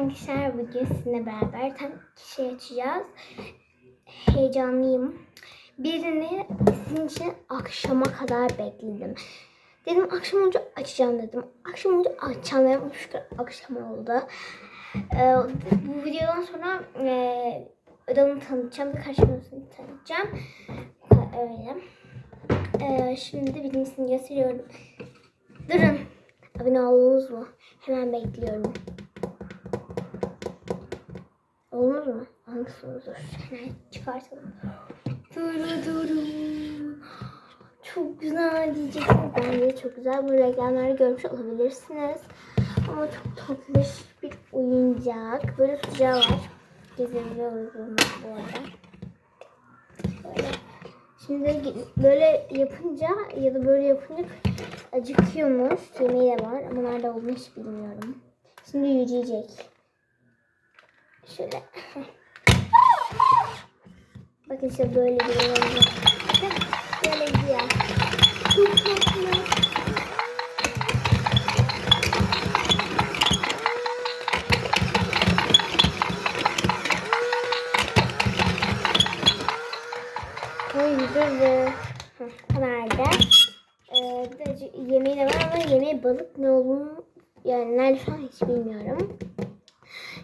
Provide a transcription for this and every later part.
arkadaşlar bugün sizinle beraber tam iki şey açacağız. Heyecanlıyım. Birini sizin için akşama kadar bekledim. Dedim akşam olunca açacağım dedim. Akşam olunca açacağım dedim. Şükür akşam oldu. Ee, bu videodan sonra e, ödevimi tanıtacağım. Birkaç videosunu tanıtacağım. Öyle. Ee, şimdi de birincisini gösteriyorum. Durun. Abone oldunuz mu? Hemen bekliyorum. Olmaz mı? Olmuşsunuzdur. Hemen çıkartalım. Duru duru. Çok güzel diyeceksiniz. Bence çok güzel. Bu reklamları görmüş olabilirsiniz. Ama çok tatlış bir oyuncak. Böyle tutacağı var. Gezebiliyoruz bu arada. Böyle. Şimdi böyle yapınca ya da böyle yapınca acıkıyormuş. Yemeği de var ama nerede olduğunu hiç bilmiyorum. Şimdi yürüyecek. Şöyle. Bakın işte böyle bir oyuncak. Böyle gidiyor. Çok tatlı. Koydu. Nerede? Ee, yemeği de var ama yemeği balık ne olduğunu yani nerede şu an hiç bilmiyorum.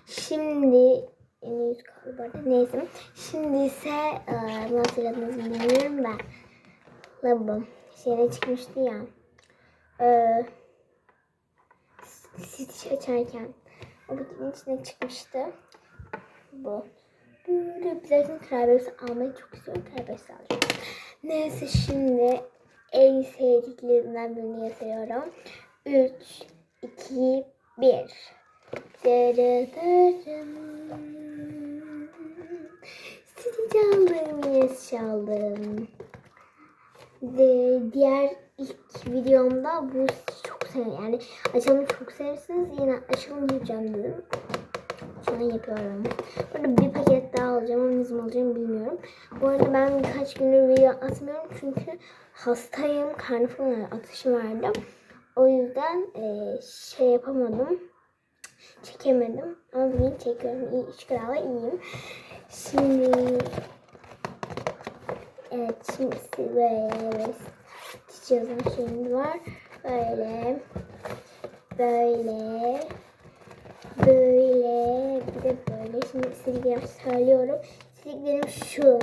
Şimdi en yüz kaldı bu. Neyse. Şimdi ise e, nasıl adınızı bilmiyorum ben. Labım. Şeyde çıkmıştı ya. E, Stitch açarken. O kutunun içine çıkmıştı. Bu. Böyle birazdan krabiyesi almayı çok istiyorum. Krabiyesi alacağım. Neyse şimdi en sevdiklerimden birini gösteriyorum. 3, 2, 1. Seni çaldım, yes çaldım. De, diğer ilk videomda bu çok seviyorum. Yani açılımı çok seversiniz. Yine açılım yapacağım dedim. Şu an yapıyorum. Burada bir paket daha alacağım ama zaman alacağım bilmiyorum. Bu arada ben birkaç gündür video atmıyorum çünkü hastayım. Karnı falan atışı vardı. O yüzden e, şey yapamadım. Çekemedim. Ama bugün çekiyorum. İyi, şükür Allah'a iyiyim. Şimdi Evet şimdi böyle çiçeğin şeyimiz var. Böyle böyle böyle bir de böyle. Şimdi istediklerimi söylüyorum. İstediklerim şu,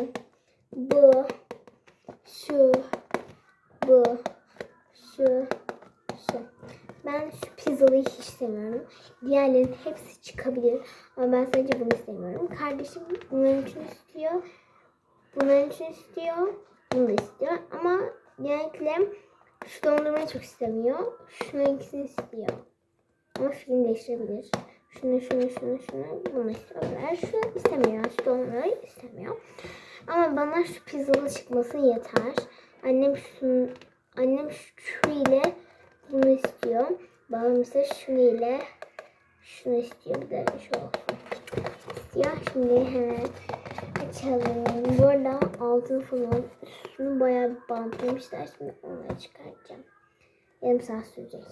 bu, şu, bu, şu, şu. Ben pizzalıyı hiç sevmiyorum. Diğerlerinin hepsi çıkabilir. Ama ben sadece bunu istemiyorum. Kardeşim bunların için istiyor. Bunların için istiyor. Bunu da istiyor. Ama genellikle şu dondurmayı çok istemiyor. Şunun ikisini istiyor. Ama film değiştirebilir. Şunu, şunu, şunu, şunu. Bunu istiyorlar. Şu istemiyor. Şu dondurmayı istemiyor. Ama bana şu pizzalı çıkması yeter. Annem şunu, annem şu ile bunu istiyor. Babam ise şunu ile şunu istiyor. Bir de şu olsun. İstiyor. Şimdi hemen açalım. Bu arada altın falan üstünü bayağı bir bantlamışlar. Şimdi onları çıkartacağım. Yarım saat sürecek.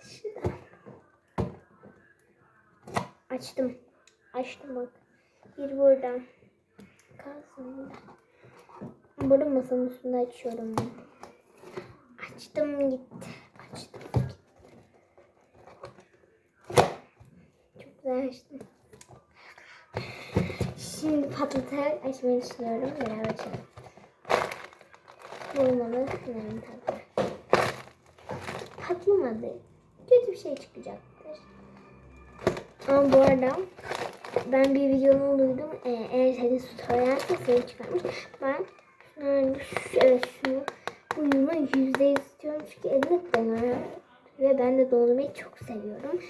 Şuradan. Açtım. Açtım bak. Bir buradan. Kalsın burada. Burada masanın üstünde açıyorum ben. Açtım gitti. Açtım gitti. Çok güzel açtım. Şimdi patlatarak açmayı düşünüyorum. Beraber açalım. Olmalı. Hemen tadı. Patlamadı. Kötü bir şey çıkacaktır. Ama bu arada ben bir videomu duydum. Ee, eğer seni tutarlarsa seni çıkarmış. Ben yani evet şunu uyumu yüzde yüz istiyorum. Çünkü elimde donar. Ve ben de dondurmayı çok seviyorum.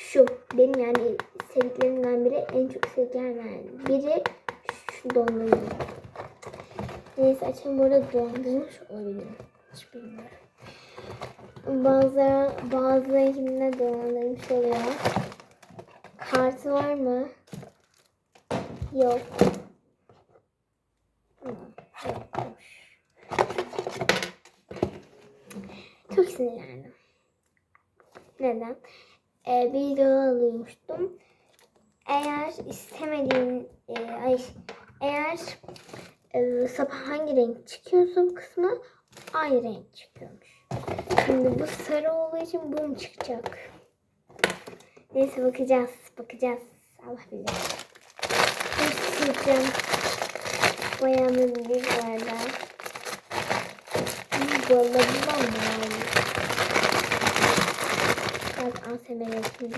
Şu benim yani sevdiklerimden biri en çok sevdiklerimden biri şu dondurma. Neyse açalım bu arada dondurmuş olabilir. Hiç bilmiyorum. Bazı bazılarında dolandırmış oluyor. Kartı var mı? Yok. Yokmuş. Çok sinirlendim. Neden? E, video alıyormuştum. Eğer istemediğin e, ay eğer e, sabah hangi renk çıkıyorsa bu kısmı aynı renk çıkıyormuş. Şimdi bu sarı olduğu için bu mu çıkacak? Neyse bakacağız. Bakacağız. Allah bilir. Sileceğim. Bayağı bir. Hmm, Vallahi bu mı? Biraz ASMR yapayım.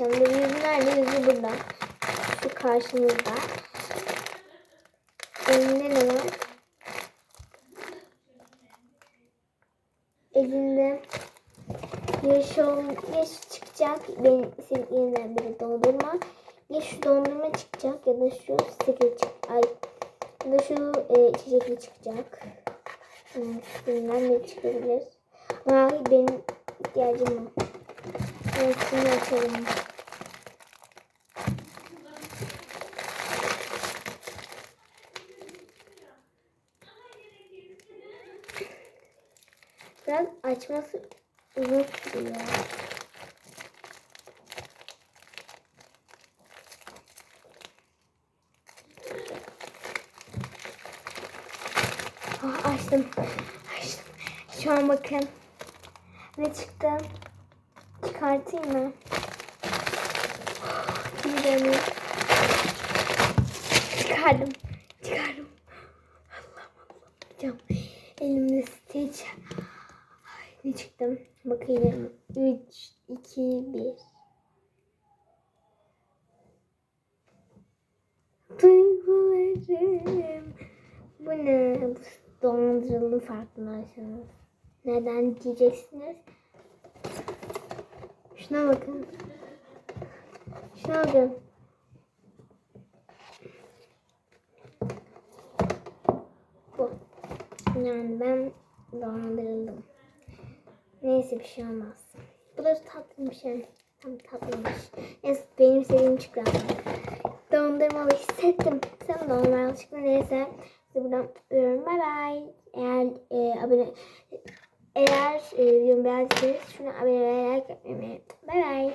Bu yüzü nerede? Burada. Şu karşımızda. Elinde ne var? Elinde yeşil, yeşil çıkacak. Benim sevdiğimden biri dondurma. Ya şu dondurma çıkacak ya da şu sirke çık. Ay. Da şu e, içecekli çıkacak. Bilmem ne çıkabilir. Ama benim ihtiyacım var. Evet şunu açalım. Biraz açması uzun sürüyor. Açtım. Açtım. Şu an bakın. Ne çıktı? Çıkartayım mı? Gidelim. Çıkardım. Çıkardım. Allah'ım Allah'ım. Elimde Stitch. Ay, ne çıktım? Bakayım. 3, 2, 1. Duygularım. Bu ne? Bu donduruldu farkındaysanız. Neden diyeceksiniz? Şuna bakın. Şuna bakın. Bu. Yani ben dolandırıldım. Neyse bir şey olmaz. Bu da tatlı bir şey. Tam tatlıymış. Neyse benim sevdiğim çikolata. Dondurmalı hissettim. Sen normal çıktı neyse. Buradan öpüyorum. Bay. Eğer e, abone eğer e, videomu beğendiyseniz şuna abone bay.